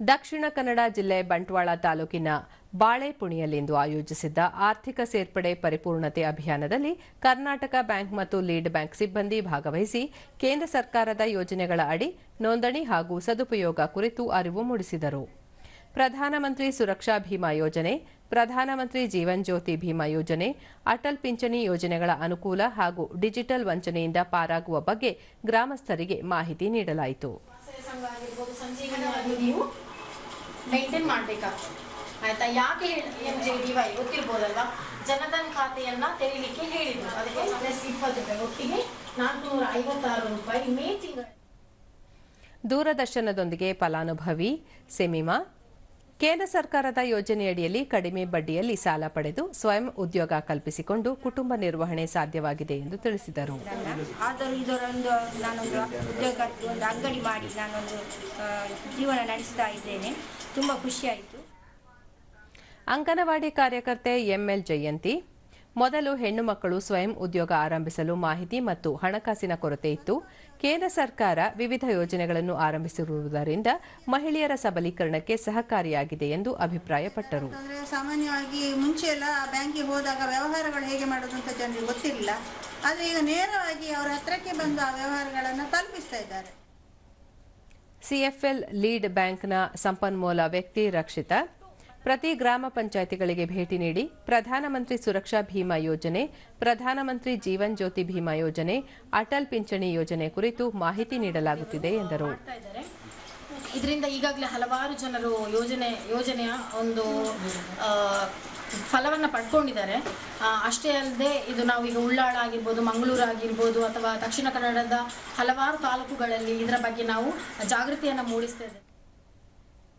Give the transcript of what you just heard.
ದಕ್ಷಿಣ ಕನ್ನಡ ಜಿಲ್ಲೆ ಬಂಟ್ವಾಳ ತಾಲೂಕಿನ ಬಾಳೆಪುಣಿಯಲ್ಲಿಂದು ಆಯೋಜಿಸಿದ್ದ ಆರ್ಥಿಕ ಸೇರ್ಪಡೆ ಪರಿಪೂರ್ಣತೆ ಅಭಿಯಾನದಲ್ಲಿ ಕರ್ನಾಟಕ ಬ್ಯಾಂಕ್ ಮತ್ತು ಲೀಡ್ ಬ್ಯಾಂಕ್ ಸಿಬ್ಬಂದಿ ಭಾಗವಹಿಸಿ ಕೇಂದ್ರ ಸರ್ಕಾರದ ಯೋಜನೆಗಳ ಅಡಿ ನೋಂದಣಿ ಹಾಗೂ ಸದುಪಯೋಗ ಕುರಿತು ಅರಿವು ಮೂಡಿಸಿದರು. ಪ್ರಧಾನಮಂತ್ರಿ ಸುರಕ್ಷಾ ಭೀಮಾ ಯೋಜನೆ, ಪ್ರಧಾನಮಂತ್ರಿ ಜೀವನ್ ಜ್ಯೋತಿ ಭೀಮಾ ಯೋಜನೆ, ಅಟಲ್ ಪಿಂಚಣಿ ಯೋಜನೆಗಳ ಅನುಕೂಲ ಹಾಗೂ ಡಿಜಿಟಲ್ ವಂಚನೆಯಿಂದ ಪಾರಾಗುವ ಬಗ್ಗೆ ಗ್ರಾಮಸ್ಥರಿಗೆ ಮಾಹಿತಿ ನೀಡಲಾಯಿತು. ಮೇಂಟೈನ್ ಮಾಡ್ಬೇಕಾಗ್ತದೆ. ಆಯ್ತಾ? ಯಾಕೆ ಎಂ ಜೆ ಡಿ ವೈ? ಗೊತ್ತಿರ್ಬೋದಲ್ವಾ? ಜನಧನ್ ಖಾತೆಯನ್ನ ತೆರೀಲಿಕ್ಕೆ ಹೇಳಿದ್ರು. ಅದಕ್ಕೆ ಪ್ಲಸ್ ಇಪ್ಪತ್ತು ರೂಪಾಯಿ ಒಟ್ಟಿಗೆ ನಾಲ್ಕುನೂರ ಐವತ್ತಾರು ರೂಪಾಯಿ ಮೇ ತಿಂಗಳ ದೂರದರ್ಶನದೊಂದಿಗೆ ಫಲಾನುಭವಿ ಸೆಮಿಮಾ. ಕೇಂದ್ರ ಸರ್ಕಾರದ ಯೋಜನೆಯಡಿಯಲ್ಲಿ ಕಡಿಮೆ ಬಡ್ಡಿಯಲ್ಲಿ ಸಾಲ ಪಡೆದು ಸ್ವಯಂ ಉದ್ಯೋಗ ಕಲ್ಪಿಸಿಕೊಂಡು ಕುಟುಂಬ ನಿರ್ವಹಣೆ ಸಾಧ್ಯವಾಗಿದೆ ಎಂದು ತಿಳಿಸಿದರು. ಆದರೂ ಇದರೊಂದು ನಾನೊಂದು ಉದ್ಯೋಗ ಒಂದು ಅಂಗಡಿ ಮಾಡಿ ನಾನೊಂದು ಜೀವನ ನಡೆಸ್ತಾ ಇದ್ದೇನೆ. ತುಂಬ ಖುಷಿಯಾಯಿತು. ಅಂಗನವಾಡಿ ಕಾರ್ಯಕರ್ತೆ ಎಂಎಲ್ ಜಯಂತಿ. ಮೊದಲು ಹೆಣ್ಣು ಮಕ್ಕಳು ಸ್ವಯಂ ಉದ್ಯೋಗ ಆರಂಭಿಸಲು ಮಾಹಿತಿ ಮತ್ತು ಹಣಕಾಸಿನ ಕೊರತೆ ಇತ್ತು. ಕೇಂದ್ರ ಸರ್ಕಾರ ವಿವಿಧ ಯೋಜನೆಗಳನ್ನು ಆರಂಭಿಸಿರುವುದರಿಂದ ಮಹಿಳೆಯರ ಸಬಲೀಕರಣಕ್ಕೆ ಸಹಕಾರಿಯಾಗಿದೆ ಎಂದು ಅಭಿಪ್ರಾಯಪಟ್ಟರು. ಸಾಮಾನ್ಯವಾಗಿ ಮುಂಚೆ ಎಲ್ಲ ಬ್ಯಾಂಕಿಗೆ ಹೋದಾಗ ವ್ಯವಹಾರಗಳು ಹೇಗೆ ಮಾಡೋದು ಅಂತ ಜನರಿಗೆ ಗೊತ್ತಿರಲಿಲ್ಲ. ಆದರೆ ಈಗ ನೇರವಾಗಿ ಅವರ ಹತ್ರಕ್ಕೆ ಬಂದು ಆ ವ್ಯವಹಾರಗಳನ್ನು ತಲುಪಿಸ್ತಾ ಇದ್ದಾರೆ. ಸಿಎಫ್ಎಲ್ ಲೀಡ್ ಬ್ಯಾಂಕ್ನ ಸಂಪನ್ಮೂಲ ವ್ಯಕ್ತಿ ರಕ್ಷಿತ. ಪ್ರತಿ ಗ್ರಾಮ ಪಂಚಾಯಿತಿಗಳಿಗೆ ಭೇಟಿ ನೀಡಿ ಪ್ರಧಾನಮಂತ್ರಿ ಸುರಕ್ಷಾ ಭೀಮಾ ಯೋಜನೆ, ಪ್ರಧಾನಮಂತ್ರಿ ಜೀವನ್ ಜ್ಯೋತಿ ಭೀಮಾ ಯೋಜನೆ, ಅಟಲ್ ಪಿಂಚಣಿ ಯೋಜನೆ ಕುರಿತು ಮಾಹಿತಿ ನೀಡಲಾಗುತ್ತಿದೆ ಎಂದರು. ಇದರಿಂದ ಈಗಾಗಲೇ ಹಲವಾರು ಜನರು ಯೋಜನೆ, ಯೋಜನೆಯ ಒಂದು ಫಲವನ್ನ ಪಡ್ಕೊಂಡಿದ್ದಾರೆ. ಅಷ್ಟೇ ಅಲ್ಲದೆ ಇದು ನಾವು ಈಗ ಉಳ್ಳಾಳ ಆಗಿರ್ಬೋದು, ಮಂಗಳೂರು ಆಗಿರ್ಬೋದು ಅಥವಾ ದಕ್ಷಿಣ ಕನ್ನಡದ ಹಲವಾರು ತಾಲೂಕುಗಳಲ್ಲಿ ಇದರ ಬಗ್ಗೆ ನಾವು ಜಾಗೃತಿಯನ್ನು ಮೂಡಿಸ್ತಾ ಇದ್ದೇವೆ.